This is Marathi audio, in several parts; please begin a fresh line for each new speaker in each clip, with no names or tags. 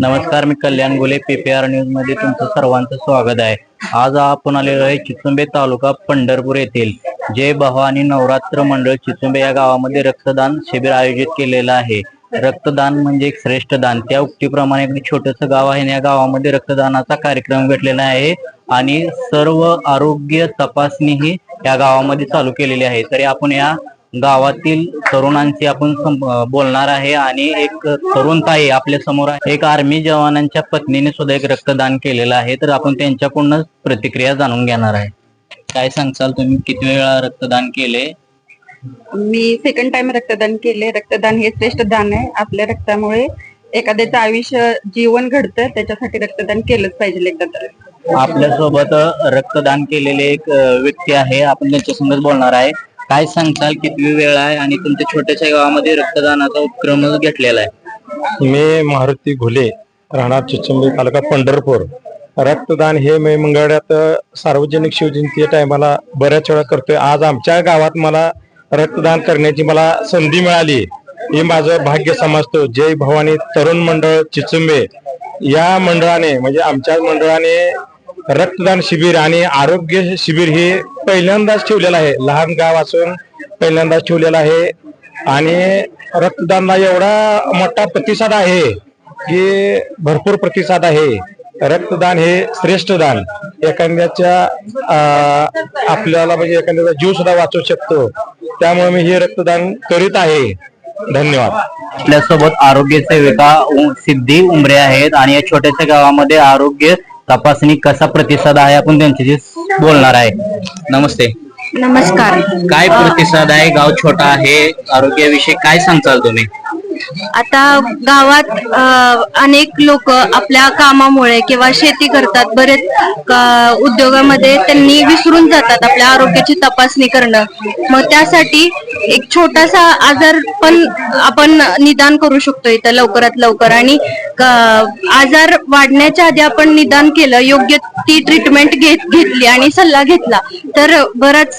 नमस्कार मी कल्याण गुले पीपीआर न्यूजमध्ये तुमचं सर्वांचं स्वागत आहे. आज आपण आलेलो आहे चिचुंबे तालुका पंढरपूर येथील. जय भवानी नवरात्र मंडळ चिचुंबे या गावामध्ये रक्तदान शिबिर आयोजित केलेलं आहे. रक्तदान म्हणजे एक श्रेष्ठ दान. त्या उक्तीप्रमाणे एक छोटस गाव आहे आणि या गावामध्ये रक्तदानाचा कार्यक्रम घेतलेला आहे. आणि सर्व आरोग्य तपासणी ही या गावामध्ये चालू केलेली आहे. तरी आपण या गावातील तरुणांशी आपण बोलणार आहे आणि एक तरुण ताई आपल्यासमोर आहे. एक आर्मी जवानांच्या पत्नीने सुद्धा एक रक्तदान केलेलं आहे. तर आपण त्यांच्याकडूनच प्रतिक्रिया जाणून घेणार आहे. काय सांगचाल तुम्ही? किती वेळा रक्तदान केले?
मी सेकंड टाइम रक्तदान केले. रक्तदान हे श्रेष्ठ दान आहे. आपल्या रक्तामुळे एखाद्याचं आयुष्य जीवन घडतं. त्याच्यासाठी रक्तदान केलंच पाहिजे एकदा तर.
आपल्यासोबत रक्तदान केलेले एक व्यक्ती आहे. आपण त्यांच्यासंगच बोलणार आहे. काय सांगताल? किती वेळ आहे आणि तुमच्या छोट्याशा गावामध्ये रक्तदानाचा उपक्रम घेतलेला आहे.
मी मारुती घुले राहणार चिचंबी तालुका पंढरपूर. रक्तदान हे मी मंगळवाड्यात सार्वजनिक शिवजयंती टायमाला बऱ्याच वेळा करतोय. आज आमच्या गावात मला रक्तदान करण्याची मला संधी मिळाली. हे माझं भाग्य समजतो. जय भवानी तरुण मंडळ चिचुंबे. या मंडळाने म्हणजे आमच्या मंडळाने रक्तदान शिबिर आणि आरोग्य शिबिर हे पहिल्यांदाच ठेवलेलं आहे. लहान गाव असून पहिल्यांदाच ठेवलेलं आहे. आणि रक्तदानला एवढा मोठा प्रतिसाद आहे की भरपूर प्रतिसाद आहे. रक्तदान हे श्रेष्ठ दान. एखाद्याच्या आपल्याला म्हणजे एखाद्याचा जीव सुद्धा वाचू शकतो. त्यामुळे मी हे रक्तदान करीत आहे. धन्यवाद.
आपल्यासोबत आरोग्य सेविका उ- सिद्धी उमरे आहेत आणि या छोट्याशा गावामध्ये आरोग्य तपासणी कसा प्रतिसाद आहे आपण त्यांच्याशी बोलणार आहे. नमस्ते.
नमस्कार.
काय प्रतिसाद आहे? गाव छोटा आहे. आरोग्याविषयी काय सांगताल तुम्ही?
आता गावात अ, अनेक लोक आपल्या कामामुळे किंवा शेती करतात. बरेच उद्योगामध्ये त्यांनी विसरून जातात आपल्या आरोग्याची तपासणी करणं. मग त्यासाठी एक छोटासा आजार पण आपण निदान करू शकतो इथं लवकरात लवकर. आणि आजार वाढण्याच्या आधी आपण निदान केलं योग्य ती ट्रीटमेंट घेत घेतली आणि सल्ला घेतला तर बराच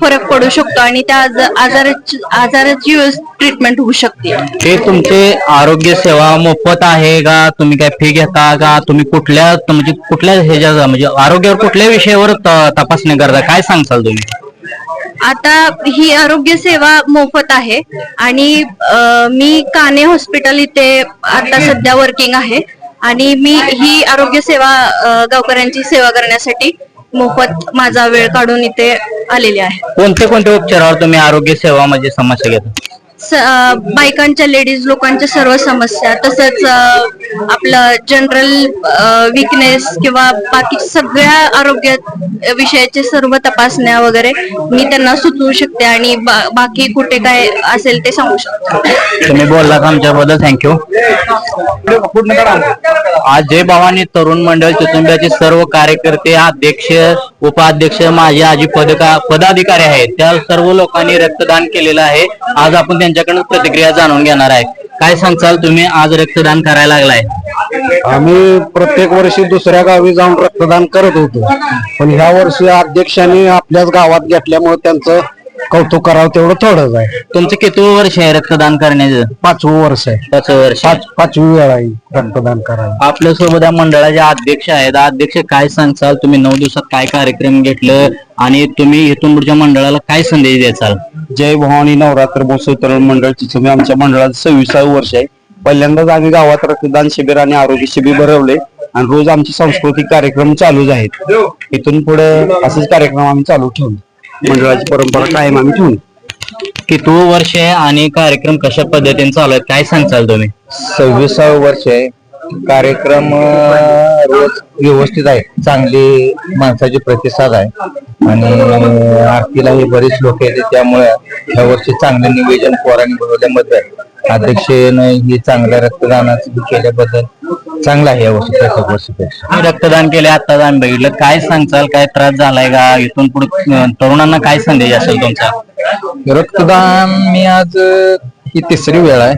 फरक पडू शकतो आणि त्या आजाराची आजाराची ट्रीटमेंट होऊ शकते.
हे तुमचे आरोग्य सेवा मोफत आहे का? तुम्ही काय फी घेता का? तुम्ही कुठल्या म्हणजे कुठल्या ह्याच्या म्हणजे आरोग्यावर कुठल्या विषयावर तपासणी करता? काय सांगताल तुम्ही?
आता ही आरोग्य सेवा मोफत आहे आणि मी काने हॉस्पिटल इथे आता सध्या वर्किंग आहे आणि मी ही आरोग्य सेवा गावकऱ्यांची सेवा करण्यासाठी मोफत माझा वेळ काढून इथे आलेली आहे.
कोणते कोणते उपचारावर तुम्ही आरोग्य सेवा म्हणजे समस्या घेता?
बायकांच्या लेडीज लोकांच्या सर्व समस्या तसंच आपलं जनरल विकनेस किंवा बाकी सगळ्या आरोग्य विषयाचे सर्व तपासण्या वगैरे मी त्यांना सुचवू शकते आणि बा- बाकी कुठे काय असेल ते सांगू शकते.
तुम्ही बोललात आमच्याबद्दल? थँक्यू आज जय भवानी तरुण मंडळ चितुंब्याचे सर्व कार्यकर्ते अध्यक्ष उपाध्यक्ष माझे आजी पदका पदाधिकारी आहेत. त्या सर्व लोकांनी रक्तदान केलेलं आहे. आज आपण त्यांच्याकडून प्रतिक्रिया जाणून घेणार आहे. काय सांगचाल तुम्ही? आज रक्तदान करायला लागलाय.
आम्ही प्रत्येक वर्षी दुसऱ्या गावी जाऊन रक्तदान करत होतो. पण ह्या वर्षी अध्यक्षांनी आपल्याच गावात घेतल्यामुळे त्यांचं कौतुक करावं तेवढं थोडंच आहे.
तुमचं किती वर्ष आहे रक्तदान करण्याचं?
पाचवं वर्ष आहे.
पाच वर्ष
पाच पाचवी वेळ आहे रक्तदान करायला.
आपल्यासोबत या मंडळाचे अध्यक्ष आहेत. अध्यक्ष काय सांगचाल? तुम्ही नऊ दिवसात काय कार्यक्रम घेतलं? आणि तुम्ही इथून पुढच्या मंडळाला काय संदेश द्याचाल
जय भवानी नवरात्र महोत्सव मंडळ चिचुमे आमच्या मंडळाचं सव्वीसावं वर्ष आहे. पहिल्यांदाच आम्ही गावात रक्तदान शिबिर आणि आरोग्य शिबिर भरवले आणि रोज आमचे सांस्कृतिक कार्यक्रम चालूच आहेत. इथून पुढे असेच कार्यक्रम आम्ही चालू ठेवू. मंडळाची परंपरा कायम आम्ही ठेवू.
किती वर्ष आहे आणि कार्यक्रम कशा पद्धतीने चालू आहेत? काय सांगचाल तुम्ही?
सव्वीसावं वर्ष आहे. कार्यक्रम रोज व्यवस्थित आहे. चांगली माणसाची प्रतिसाद आहे. आणि आरतीलाही बरीच लोक येते त्यामुळे ह्या वर्षी चांगलं निवेदन पोरांनी बनवल्याबद्दल अध्यक्षाने ही चांगल्या रक्तदानाचं केल्याबद्दल चांगलं आहे या वर्षी प्रत्येक वर्षीपेक्षा.
तुम्ही रक्तदान केले आताच आम्ही बघितलं. काय सांगचाल काय त्रास झालाय का? इथून पुढे तरुणांना काय संदेश असेल तुमचा?
रक्तदान मी आज अ, ही तिसरी वेळ आहे.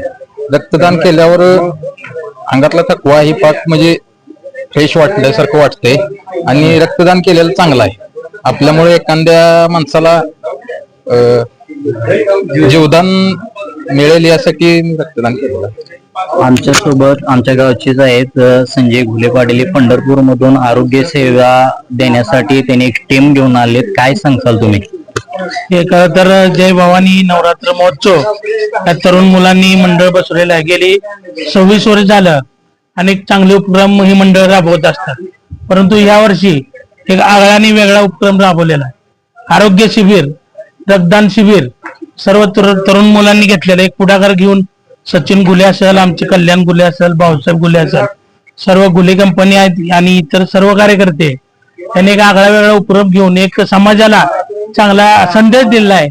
रक्तदान केल्यावर अंगातला थकवा ही पाक म्हणजे फ्रेश वाटल्यासारखं वाटतंय आणि रक्तदान केलेलं चांगलं आहे. आपल्यामुळे एखाद्या माणसाला अ, जीवदान मिळेल यासाठी मी रक्तदान आहे.
आमच्यासोबत आमच्या गावचेच आहेत संजय घुले पाटील. पंढरपूर मधून आरोग्य सेवा देण्यासाठी त्यांनी एक टीम घेऊन आलेत. काय सांगताल तुम्ही?
हे खरं तर जय भवानी नवरात्र महोत्सव. या तरुण मुलांनी मंडळ बसवलेलं आहे. गेली सव्वीस वर्ष झालं अनेक चांगले उपक्रम ही मंडळ राबवत असतात. परंतु या वर्षी एक आगळा आणि वेगळा उपक्रम राबवलेला आहे. आरोग्य शिबिर रक्तदान शिबिर सर्व तरुण मुलांनी घेतलेलं एक पुढाकार घेऊन सचिन गुले असेल आमचे कल्याण गुले असेल भाऊसाहेब गुले असेल सर्व गुले कंपनी आहेत आणि इतर सर्व कार्यकर्ते त्यांनी एक आगळा वेगळा उपक्रम घेऊन एक समाजाला चांगला संदेश दिलेला आहे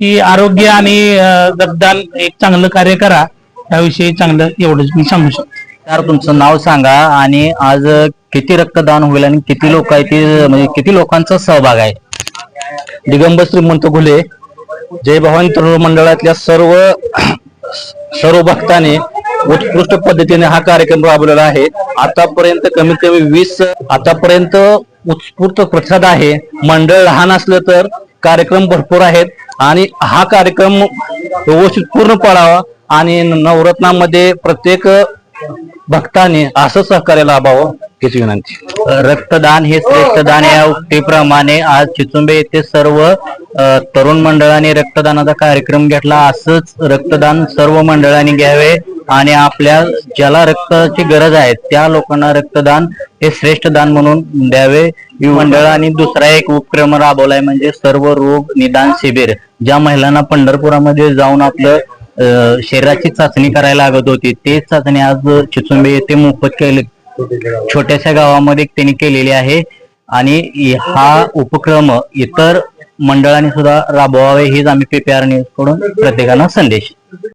की आरोग्य आणि अं, रक्तदान एक चांगलं कार्य करा. याविषयी चांगलं एवढंच मी सांगू शकतो.
तर तुमचं नाव सांगा आणि आज किती रक्तदान होईल आणि किती लोक आहे ते म्हणजे किती लोकांचा सहभाग आहे?
दिगंबर श्रीमंत घुले जय भवानी तरुण मंडळातल्या सर्व सर्व भक्तांनी उत्कृष्ट पद्धतीने हा कार्यक्रम राबवलेला आहे. आतापर्यंत कमीत कमी वीस आतापर्यंत उत्स्फूर्त प्रतिसाद आहे. मंडळ लहान असलं तर कार्यक्रम भरपूर आहेत आणि हा कार्यक्रम व्यवस्थित पूर्ण पडावा आणि नवरत्नामध्ये प्रत्येक भक्ताने असं सहकार्य लाभावं हीच विनंती.
रक्तदान हे श्रेष्ठ दान या उक्तीप्रमाणे आज चिचुंबे येथे सर्व तरुण मंडळाने रक्तदानाचा कार्यक्रम घेतला. असंच रक्तदान सर्व मंडळांनी घ्यावे आणि आपल्या ज्याला रक्ताची गरज आहे त्या लोकांना रक्तदान हे श्रेष्ठ दान म्हणून द्यावे. मंडळाने दुसरा एक उपक्रम राबवलाय म्हणजे सर्व रोग निदान शिबिर ज्या महिलांना पंढरपुरामध्ये जाऊन आपलं शरीराची चाचणी करायला लागत होती. तेच चाचणी आज चिचुंबे येथे मोफत केले. छोट्याशा गावामध्ये त्यांनी केलेली आहे. आणि हा उपक्रम इतर मंडळाने सुद्धा राबवावे हीच आम्ही पीपीआर न्यूजकडून प्रत्येकाला संदेश.